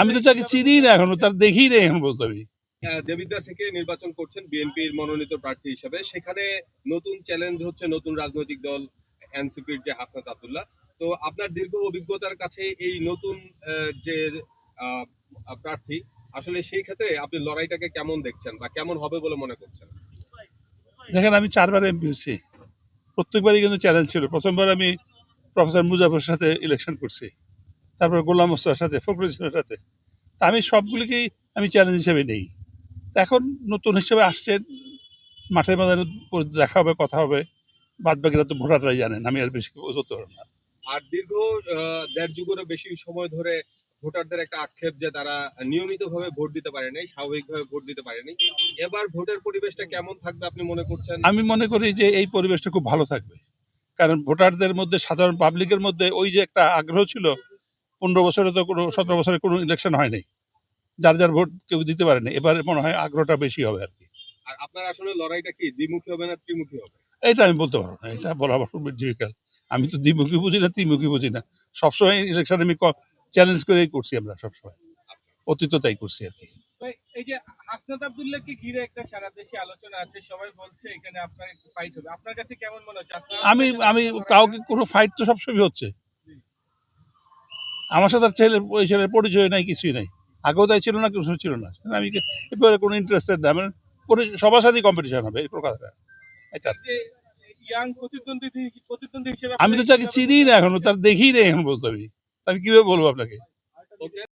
আমি তো তাকে চিনি না এখনও তার দেখি না এখন বলতে আমি দেবিদ্যা থেকে নির্বাচন করছেন বিএনপির মনোনীত প্রার্থী হিসেবে। সেখানে নতুন চ্যালেঞ্জ হচ্ছে নতুন রাজনৈতিক দল এনসিপির যে হাসনাত আব্দুল্লাহ। তো আপনার দীর্ঘ অভিজ্ঞতার কাছে এই নতুন যে প্রার্থী আসলে সেই ক্ষেত্রে আপনি লড়াইটাকে কেমন দেখছেন বা কেমন হবে বলে মনে করছেন? দেখেন আমি চারবার এমপি হচ্ছি প্রত্যেকবারই কিন্তু চ্যালেঞ্জ ছিল। প্রথমবার আমি প্রফেসর মুজাফরের সাথে ইলেকশন করছি। তারপর গোলাম মোস্তফার সাথে ফখরুল ইসলামের সাথে। আমি সবগুলিকেই আমি চ্যালেঞ্জ হিসেবে নেই। এখন নতুন হিসেবে আসছেন মাঠের ময়দানে দেখা হবে কথা হবে। বাদ বাকিরা তো ভোটাররাই জানেন আমি আর বেশি বলতে পারব না। আর দীর্ঘ দেড় যুগেরও বেশি সময় ধরে ভোটারদের একটা আক্ষেপ যে তারা নিয়মিতভাবে ভোট দিতে পারেনি স্বাভাবিকভাবে ভোট দিতে পারেনি এবার ভোটের পরিবেশটা কেমন থাকবে আপনি মনে করছেন? আমি মনে করি যে এই পরিবেশটা খুব ভালো থাকবে। কারণ ভোটারদের মধ্যে সাধারণ পাবলিকের মধ্যে ওই যে একটা আগ্রহ ছিল পনেরো বছরে তো কোনো সতেরো বছরে কোনো ইলেকশন হয়নি। যার যার ভোট কেউ দিতে পারেনি। এবারে মনে হয় আগ্রহটা বেশি হবে আর কি। আর আপনার আসলে লড়াইটা কি? দ্বিমুখী হবে না ত্রিমুখী হবে? এটা আমি বলতে পারব না। এটা বলা আমার ডিফিকাল্ট আমি তো দ্বিমুখী বুঝি না ত্রিমুখী বুঝি না। সবসময় ইলেকশন আমি চ্যালেঞ্জ করেই করছি আমরা সবসময়। অতীত তাই করছি আর কি। এই যে হাসনাত আব্দুল্লাহকে ঘিরে একটা সারা দেশে আলোচনা আছে। সবাই বলছে এখানে আপনার ফাইট হবে। আপনার কাছে কেমন মনে হচ্ছে? আমি আমি কাউকে কোনো ফাইট তো সবসময় হচ্ছে। আমার সাথে ছেলে ছেলের ওই ছেলের পরিচয় নাই কিছুই নাই। আগেও তাই ছিল না কিছু ছিল না। আমি এবারে কোনো ইন্টারেস্টেড না। মানে সবার সাথেই কম্পিটিশন হবে এই কথাটা এটা। আমি তো তাকে চিনি না এখনও তার দেখি না এখন বলতে আমি আমি কীভাবে বলব আপনাকে?